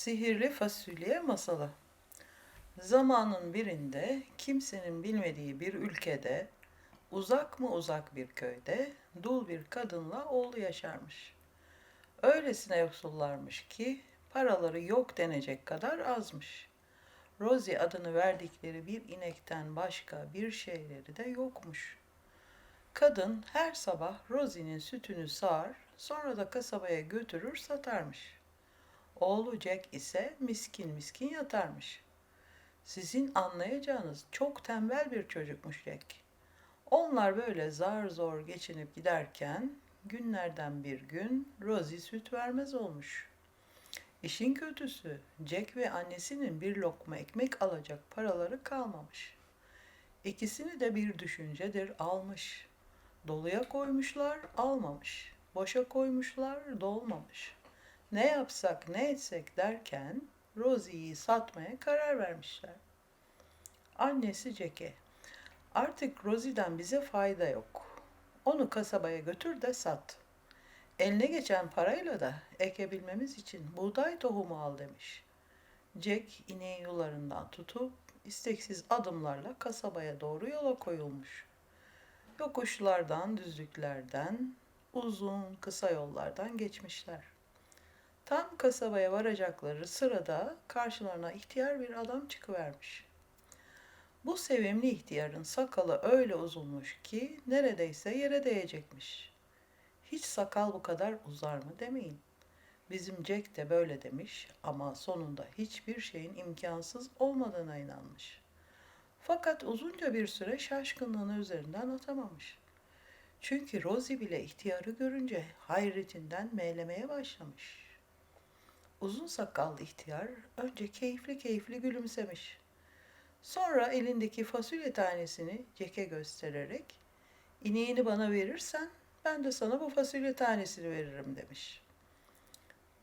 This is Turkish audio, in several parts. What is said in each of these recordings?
Sihirli Fasulye Masalı Zamanın birinde kimsenin bilmediği bir ülkede, uzak mı uzak bir köyde dul bir kadınla oğlu yaşarmış. Öylesine yoksullarmış ki paraları yok denecek kadar azmış. Rosie adını verdikleri bir inekten başka bir şeyleri de yokmuş. Kadın her sabah Rosie'nin sütünü sağar, sonra da kasabaya götürür satarmış.'' Oğlu Jack ise miskin miskin yatarmış. Sizin anlayacağınız çok tembel bir çocukmuş Jack. Onlar böyle zar zor geçinip giderken günlerden bir gün Rosie süt vermez olmuş. İşin kötüsü Jack ve annesinin bir lokma ekmek alacak paraları kalmamış. İkisini de bir düşüncedir almış. Doluya koymuşlar almamış. Boşa koymuşlar dolmamış.'' Ne yapsak ne etsek derken Rosie'yi satmaya karar vermişler. Annesi Jack'e artık Rosie'den bize fayda yok. Onu kasabaya götür de sat. Eline geçen parayla da ekebilmemiz için buğday tohumu al demiş. Jack ineğin yularından tutup isteksiz adımlarla kasabaya doğru yola koyulmuş. Yokuşlardan, düzlüklerden, uzun kısa yollardan geçmişler. Tam kasabaya varacakları sırada karşılarına ihtiyar bir adam çıkıvermiş. Bu sevimli ihtiyarın sakalı öyle uzunmuş ki neredeyse yere değecekmiş. Hiç sakal bu kadar uzar mı demeyin. Bizim Jack de böyle demiş ama sonunda hiçbir şeyin imkansız olmadığına inanmış. Fakat uzunca bir süre şaşkınlığını üzerinden atamamış. Çünkü Rosie bile ihtiyarı görünce hayretinden meylemeye başlamış.'' Uzun sakallı ihtiyar önce keyifli keyifli gülümsemiş. Sonra elindeki fasulye tanesini Jack'e göstererek ineğini bana verirsen ben de sana bu fasulye tanesini veririm demiş.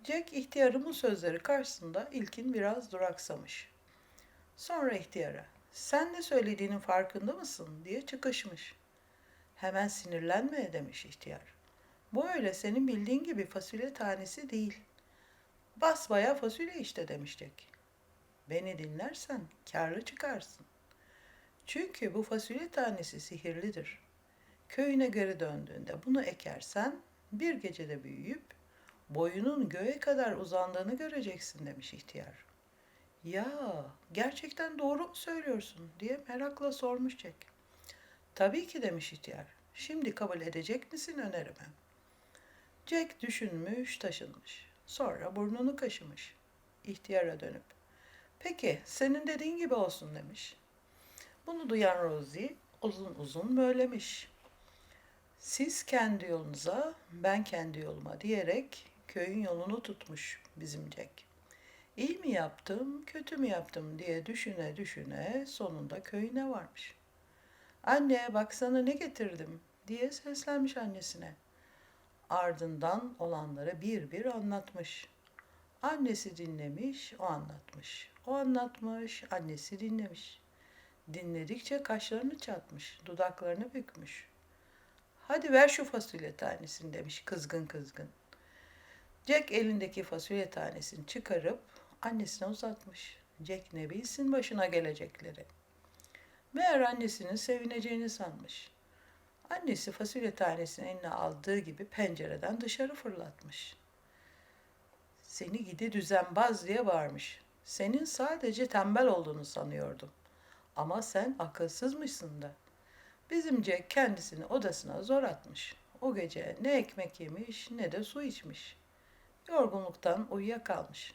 Jack ihtiyarın bu sözleri karşısında ilkin biraz duraksamış. Sonra ihtiyara sen ne söylediğinin farkında mısın diye çıkışmış. Hemen sinirlenme demiş ihtiyar. Bu öyle senin bildiğin gibi fasulye tanesi değil. Basbaya fasulye işte demiştik. Beni dinlersen karlı çıkarsın. Çünkü bu fasulye tanesi sihirlidir. Köyüne geri döndüğünde bunu ekersen bir gecede büyüyüp boyunun göğe kadar uzandığını göreceksin demiş ihtiyar. Ya gerçekten doğru mu söylüyorsun diye merakla sormuş Jack. Tabii ki demiş ihtiyar. Şimdi kabul edecek misin önerimi? Jack düşünmüş taşınmış. Sonra burnunu kaşımış. İhtiyara dönüp. Peki senin dediğin gibi olsun demiş. Bunu duyan Rosie uzun uzun böylemiş. Siz kendi yolunuza, ben kendi yoluma diyerek köyün yolunu tutmuş bizim Jack. İyi mi yaptım, kötü mü yaptım diye düşüne düşüne sonunda köyüne varmış. Anne baksana ne getirdim diye seslenmiş annesine. Ardından olanları bir bir anlatmış. Annesi dinlemiş, o anlatmış. O anlatmış, annesi dinlemiş. Dinledikçe kaşlarını çatmış, dudaklarını bükmüş. Hadi ver şu fasulye tanesini demiş kızgın kızgın. Jack elindeki fasulye tanesini çıkarıp annesine uzatmış. Jack ne bilsin başına gelecekleri. Meğer annesinin sevineceğini sanmış. Annesi fasulye tanesini eline aldığı gibi pencereden dışarı fırlatmış. Seni gidi düzenbaz diye bağırmış. Senin sadece tembel olduğunu sanıyordum. Ama sen akılsızmışsın da. Bizim Jack kendisini odasına zor atmış. O gece ne ekmek yemiş ne de su içmiş. Yorgunluktan uyuyakalmış.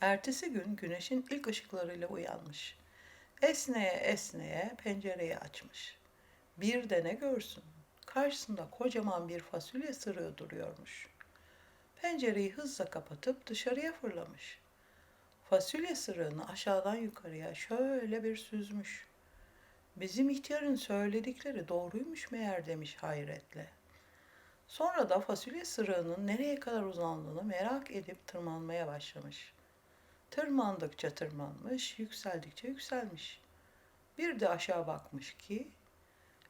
Ertesi gün güneşin ilk ışıklarıyla uyanmış. Esneye esneye pencereyi açmış. Bir de ne görsün? Karşısında kocaman bir fasulye sırığı duruyormuş. Pencereyi hızla kapatıp dışarıya fırlamış. Fasulye sırığını aşağıdan yukarıya şöyle bir süzmüş. Bizim ihtiyarın söyledikleri doğruymuş meğer demiş hayretle. Sonra da fasulye sırığının nereye kadar uzandığını merak edip tırmanmaya başlamış. Tırmandıkça tırmanmış, yükseldikçe yükselmiş. Bir de aşağı bakmış ki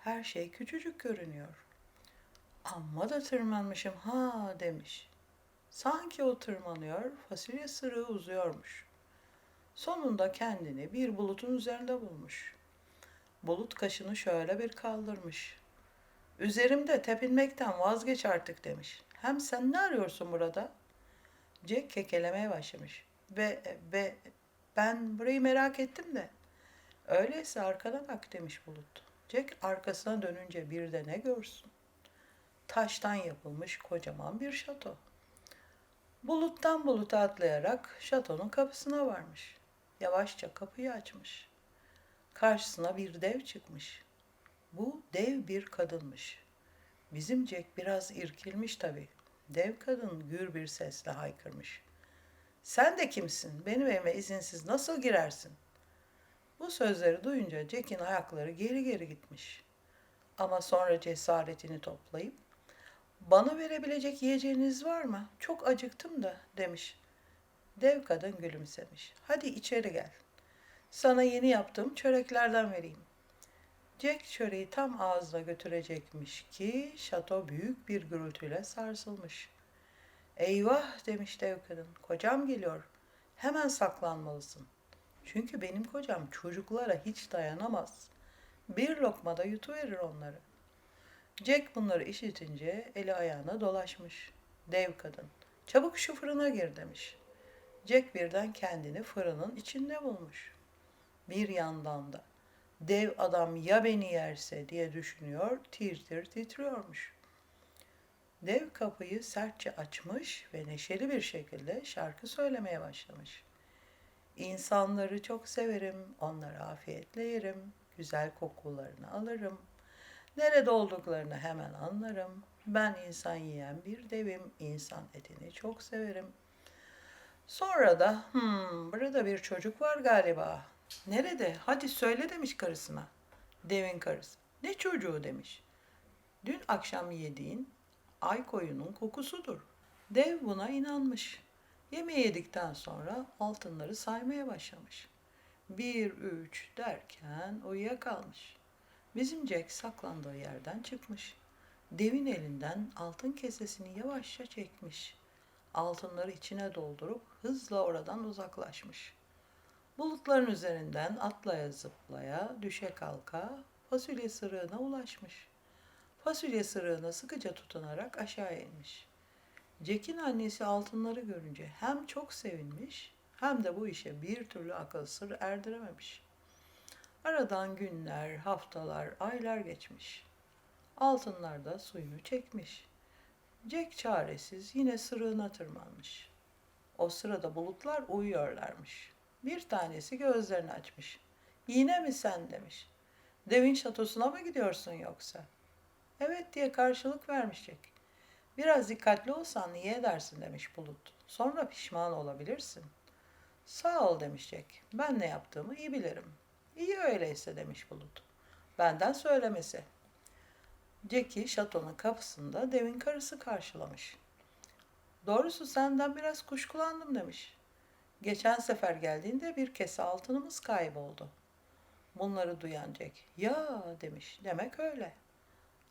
her şey küçücük görünüyor. Amma da tırmanmışım ha demiş. Sanki o tırmanıyor, fasulye sırığı uzuyormuş. Sonunda kendini bir bulutun üzerinde bulmuş. Bulut kaşını şöyle bir kaldırmış. Üzerimde tepinmekten vazgeç artık demiş. Hem sen ne arıyorsun burada? Jack kekelemeye başlamış. Ve, ve ben burayı merak ettim de. Öyleyse arkana bak demiş Bulut. Jack arkasına dönünce bir de ne görsün? Taştan yapılmış kocaman bir şato. Buluttan buluta atlayarak şatonun kapısına varmış. Yavaşça kapıyı açmış. Karşısına bir dev çıkmış. Bu dev bir kadınmış. Bizim Jack biraz irkilmiş tabii. Dev kadın gür bir sesle haykırmış. Sen de kimsin? Benim evime izinsiz nasıl girersin? Bu sözleri duyunca Jack'in ayakları geri geri gitmiş. Ama sonra cesaretini toplayıp bana verebilecek yiyeceğiniz var mı? Çok acıktım da demiş. Dev kadın gülümsemiş. Hadi içeri gel. Sana yeni yaptığım çöreklerden vereyim. Jack çöreği tam ağzına götürecekmiş ki şato büyük bir gürültüyle sarsılmış. Eyvah demiş dev kadın. Kocam geliyor. Hemen saklanmalısın. Çünkü benim kocam çocuklara hiç dayanamaz. Bir lokmada yutuverir onları. Jack bunları işitince eli ayağına dolaşmış. Dev kadın. Çabuk şu fırına gir demiş. Jack birden kendini fırının içinde bulmuş. Bir yandan da dev adam ya beni yerse diye düşünüyor, tir tir titriyormuş. Dev kapıyı sertçe açmış ve neşeli bir şekilde şarkı söylemeye başlamış. İnsanları çok severim, onları afiyetle yerim, güzel kokularını alırım. Nerede olduklarını hemen anlarım. Ben insan yiyen bir devim, insan etini çok severim. Sonra da, hmm, burada bir çocuk var galiba. Nerede? Hadi söyle demiş karısına. Devin karısı. Ne çocuğu demiş. Dün akşam yediğin ay koyunun kokusudur. Dev buna inanmış. Yemeği yedikten sonra altınları saymaya başlamış. Bir, üç derken uyuyakalmış. Bizim Jack saklandığı yerden çıkmış. Devin elinden altın kesesini yavaşça çekmiş. Altınları içine doldurup hızla oradan uzaklaşmış. Bulutların üzerinden atlaya zıplaya, düşe kalka fasulye sırığına ulaşmış. Fasulye sırığına sıkıca tutunarak aşağı inmiş. Jack'in annesi altınları görünce hem çok sevinmiş hem de bu işe bir türlü akıl sır erdirememiş. Aradan günler, haftalar, aylar geçmiş. Altınlar da suyunu çekmiş. Jack çaresiz yine sırığına tırmanmış. O sırada bulutlar uyuyorlarmış. Bir tanesi gözlerini açmış. Yine mi sen demiş. Devin şatosuna mı gidiyorsun yoksa? Evet diye karşılık vermiş Jack. Biraz dikkatli olsan iyi edersin demiş Bulut. Sonra pişman olabilirsin. Sağ ol demiş Jack. Ben ne yaptığımı iyi bilirim. İyi öyleyse demiş Bulut. Benden söylemesi. Jack'i şatonun kapısında devin karısı karşılamış. Doğrusu senden biraz kuşkulandım demiş. Geçen sefer geldiğinde bir kese altınımız kayboldu. Bunları duyan Jack, ya demiş, demek öyle.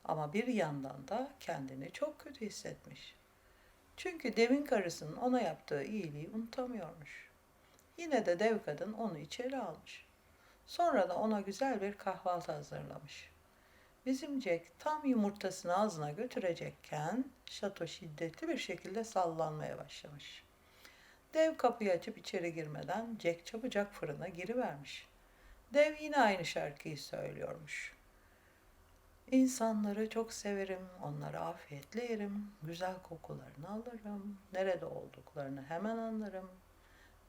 Ama bir yandan da kendini çok kötü hissetmiş. Çünkü devin karısının ona yaptığı iyiliği unutamıyormuş. Yine de dev kadın onu içeri almış. Sonra da ona güzel bir kahvaltı hazırlamış. Bizim Jack tam yumurtasını ağzına götürecekken şato şiddetli bir şekilde sallanmaya başlamış. Dev kapıyı açıp içeri girmeden Jack çabucak fırına girivermiş. Dev yine aynı şarkıyı söylüyormuş. İnsanları çok severim, onları afiyetle yerim, güzel kokularını alırım, nerede olduklarını hemen anlarım.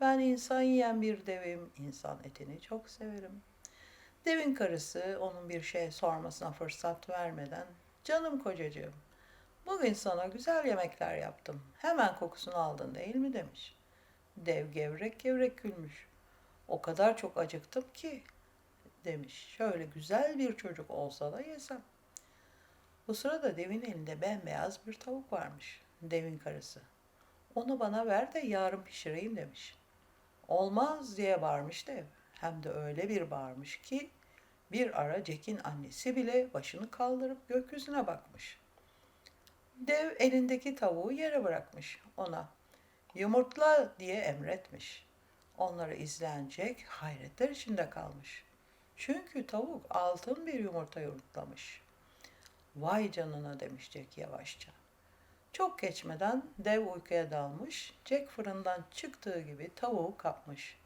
Ben insan yiyen bir devim, insan etini çok severim. Devin karısı onun bir şey sormasına fırsat vermeden, canım kocacığım, bugün sana güzel yemekler yaptım, hemen kokusunu aldın değil mi demiş. Dev gevrek gevrek gülmüş. O kadar çok acıktım ki demiş. Şöyle güzel bir çocuk olsa da yesem. Bu sırada devin elinde bembeyaz bir tavuk varmış. Devin karısı. Onu bana ver de yarın pişireyim demiş. Olmaz diye bağırmış dev. Hem de öyle bir bağırmış ki bir ara Jack'in annesi bile başını kaldırıp gökyüzüne bakmış. Dev elindeki tavuğu yere bırakmış ona. Yumurtla diye emretmiş. Onları izleyen Jack hayretler içinde kalmış. Çünkü tavuk altın bir yumurta yumurtlamış. Vay canına demiş Jack yavaşça. Çok geçmeden dev uykuya dalmış, Jack fırından çıktığı gibi tavuğu kapmış.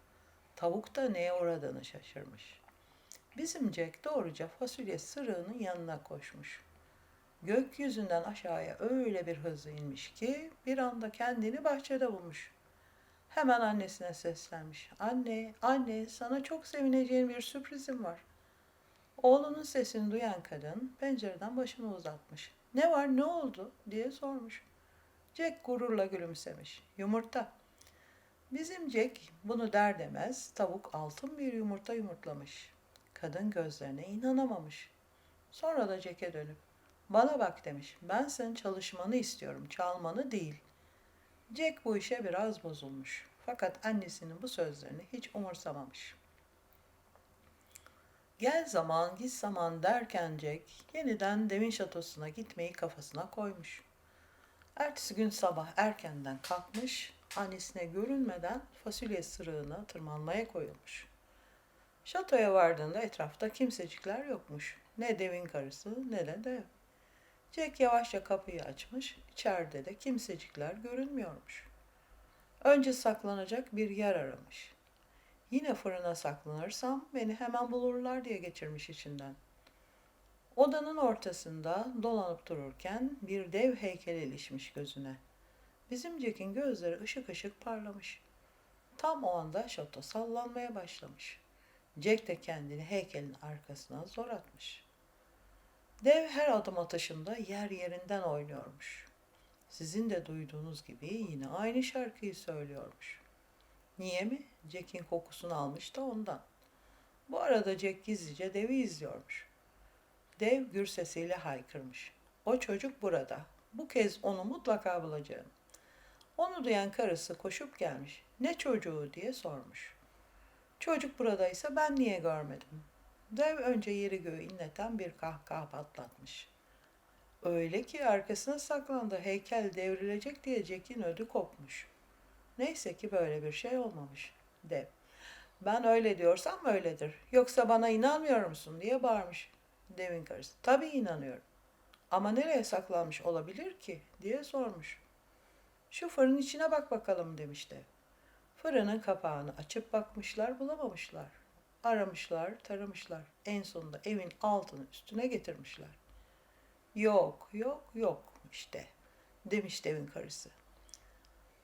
Tavuk da neye uğradığını şaşırmış. Bizim Jack doğruca fasulye sırığının yanına koşmuş. Gökyüzünden aşağıya öyle bir hızlı inmiş ki bir anda kendini bahçede bulmuş. Hemen annesine seslenmiş. Anne, anne sana çok sevineceğin bir sürprizim var. Oğlunun sesini duyan kadın pencereden başını uzatmış. Ne var ne oldu diye sormuş. Jack gururla gülümsemiş. Yumurta. Bizim Jack bunu der demez tavuk altın bir yumurta yumurtlamış. Kadın gözlerine inanamamış. Sonra da Jack'e dönüp bana bak demiş. Ben senin çalışmanı istiyorum, çalmanı değil. Jack bu işe biraz bozulmuş. Fakat annesinin bu sözlerini hiç umursamamış. Gel zaman git zaman derken Jack yeniden devin şatosuna gitmeyi kafasına koymuş. Ertesi gün sabah erkenden kalkmış, annesine görünmeden fasulye sırığına tırmanmaya koyulmuş. Şatoya vardığında etrafta kimsecikler yokmuş. Ne devin karısı ne de dev. Jack yavaşça kapıyı açmış, içeride de kimsecikler görünmüyormuş. Önce saklanacak bir yer aramış. Yine fırına saklanırsam beni hemen bulurlar diye geçirmiş içinden. Odanın ortasında dolanıp dururken bir dev heykel ilişmiş gözüne. Bizim Jack'in gözleri ışık ışık parlamış. Tam o anda şato sallanmaya başlamış. Jack de kendini heykelin arkasına zor atmış. Dev her adım atışında yer yerinden oynuyormuş. Sizin de duyduğunuz gibi yine aynı şarkıyı söylüyormuş. Niye mi? Jack'in kokusunu almış da ondan. Bu arada Jack gizlice devi izliyormuş. Dev gür sesiyle haykırmış. O çocuk burada. Bu kez onu mutlaka bulacağım. Onu duyan karısı koşup gelmiş. Ne çocuğu diye sormuş. Çocuk buradaysa ben niye görmedim? Dev önce yeri göğü inleten bir kahkaha patlatmış. Öyle ki arkasına saklandı heykel devrilecek diye Jack'in ödü kopmuş. Neyse ki böyle bir şey olmamış. Dev. Ben öyle diyorsam öyledir. Yoksa bana inanmıyor musun diye bağırmış. Devin karısı. Tabii inanıyorum. Ama nereye saklanmış olabilir ki diye sormuş. Şu fırının içine bak bakalım demiş dev. Fırının kapağını açıp bakmışlar bulamamışlar. Aramışlar, taramışlar. En sonunda evin altını üstüne getirmişler. Yok, yok, yok işte demiş devin karısı.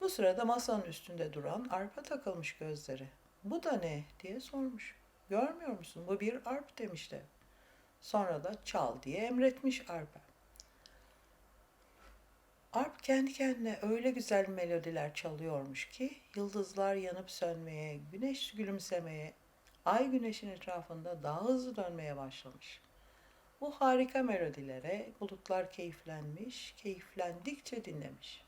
Bu sırada masanın üstünde duran arpa takılmış gözleri. Bu da ne diye sormuş. Görmüyor musun bu bir arp demiş dev. Sonra da çal diye emretmiş arpa. Arp kendi kendine öyle güzel melodiler çalıyormuş ki yıldızlar yanıp sönmeye, güneş gülümsemeye, ay güneşin etrafında daha hızlı dönmeye başlamış. Bu harika melodilere bulutlar keyiflenmiş, keyiflendikçe dinlemiş.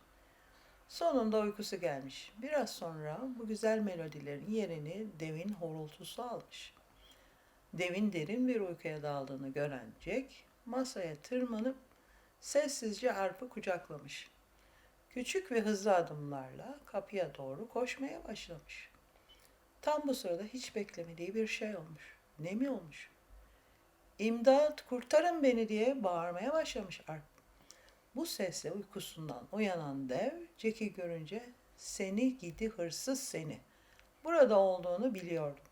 Sonunda uykusu gelmiş. Biraz sonra bu güzel melodilerin yerini devin horultusu almış. Devin derin bir uykuya daldığını gören Jack masaya tırmanıp sessizce arpı kucaklamış. Küçük ve hızlı adımlarla kapıya doğru koşmaya başlamış. Tam bu sırada hiç beklemediği bir şey olmuş. Ne mi olmuş? İmdat kurtarın beni diye bağırmaya başlamış Arp. Bu sesle uykusundan uyanan dev Jack'i görünce seni gidi hırsız seni. Burada olduğunu biliyordum.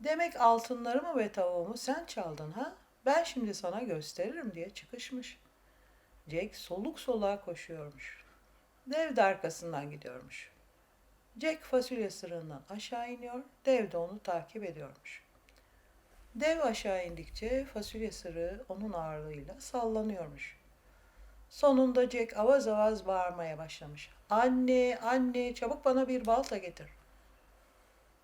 Demek altınlarımı ve tavuğumu sen çaldın ha? Ben şimdi sana gösteririm diye çıkışmış. Jack soluk soluğa koşuyormuş. Dev de arkasından gidiyormuş. Jack fasulye sırığından aşağı iniyor, dev de onu takip ediyormuş. Dev aşağı indikçe fasulye sırığı onun ağırlığıyla sallanıyormuş. Sonunda Jack avaz avaz bağırmaya başlamış. Anne, anne, çabuk bana bir balta getir.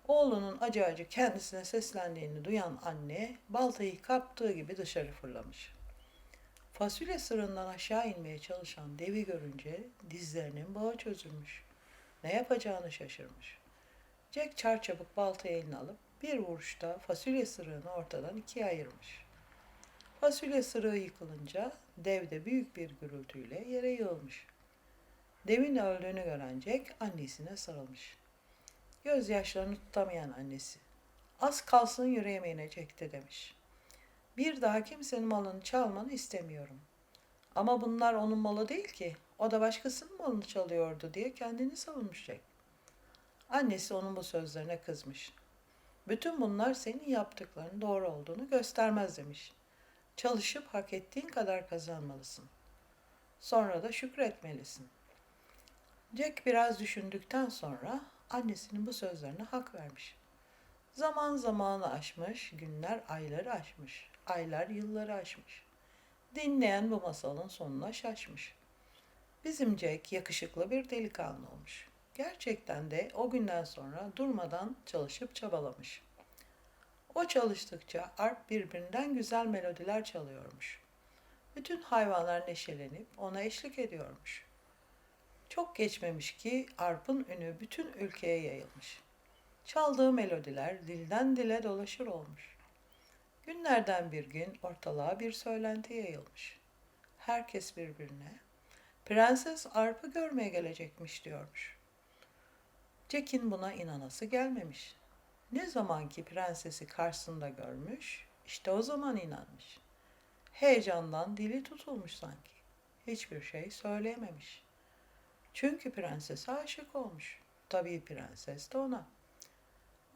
Oğlunun acı acı kendisine seslendiğini duyan anne, baltayı kaptığı gibi dışarı fırlamış. Fasulye sırığından aşağı inmeye çalışan devi görünce dizlerinin bağı çözülmüş. Ne yapacağını şaşırmış. Jack çarçabuk baltayı eline alıp bir vuruşta fasulye sırığını ortadan ikiye ayırmış. Fasulye sırığı yıkılınca dev de büyük bir gürültüyle yere yığılmış. Devin öldüğünü gören Jack annesine sarılmış. Gözyaşlarını tutamayan annesi. Az kalsın yüreğime inecekti demiş. Bir daha kimsenin malını çalmanı istemiyorum. Ama bunlar onun malı değil ki. O da başkasının malını çalıyordu diye kendini savunmuş Jack. Annesi onun bu sözlerine kızmış. Bütün bunlar senin yaptıklarının doğru olduğunu göstermez demiş. Çalışıp hak ettiğin kadar kazanmalısın. Sonra da şükretmelisin. Jack biraz düşündükten sonra annesinin bu sözlerine hak vermiş. Zaman zamanı aşmış, günler ayları aşmış, aylar yılları aşmış. Dinleyen bu masalın sonuna şaşmış. Bizim Jack yakışıklı bir delikanlı olmuş. Gerçekten de o günden sonra durmadan çalışıp çabalamış. O çalıştıkça arp birbirinden güzel melodiler çalıyormuş. Bütün hayvanlar neşelenip ona eşlik ediyormuş. Çok geçmemiş ki arpın ünü bütün ülkeye yayılmış. Çaldığı melodiler dilden dile dolaşır olmuş. Günlerden bir gün ortalığa bir söylenti yayılmış. Herkes birbirine Prenses Arp'ı görmeye gelecekmiş diyormuş. Jack'in buna inanası gelmemiş. Ne zaman ki prensesi karşısında görmüş, işte o zaman inanmış. Heyecandan dili tutulmuş sanki. Hiçbir şey söyleyememiş. Çünkü prensese aşık olmuş. Tabii prenses de ona.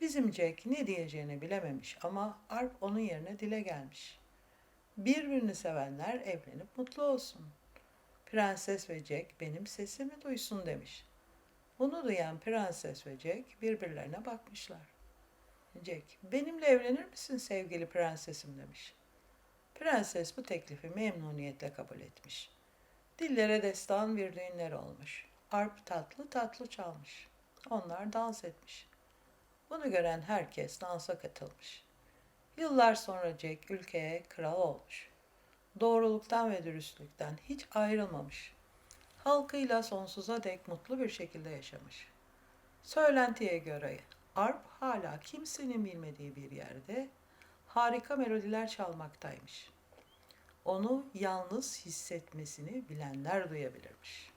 Bizim Jack ne diyeceğini bilememiş ama Arp onun yerine dile gelmiş. Birbirini sevenler evlenip mutlu olsun. Prenses ve Jack benim sesimi duysun demiş. Bunu duyan prenses ve Jack birbirlerine bakmışlar. Jack, benimle evlenir misin sevgili prensesim demiş. Prenses bu teklifi memnuniyetle kabul etmiş. Dillere destan bir düğünler olmuş. Arp tatlı tatlı çalmış. Onlar dans etmiş. Bunu gören herkes dansa katılmış. Yıllar sonra Jack ülkeye kral olmuş. Doğruluktan ve dürüstlükten hiç ayrılmamış. Halkıyla sonsuza dek mutlu bir şekilde yaşamış. Söylentiye göre Arp hala kimsenin bilmediği bir yerde harika melodiler çalmaktaymış. Onu yalnız hissetmesini bilenler duyabilirmiş.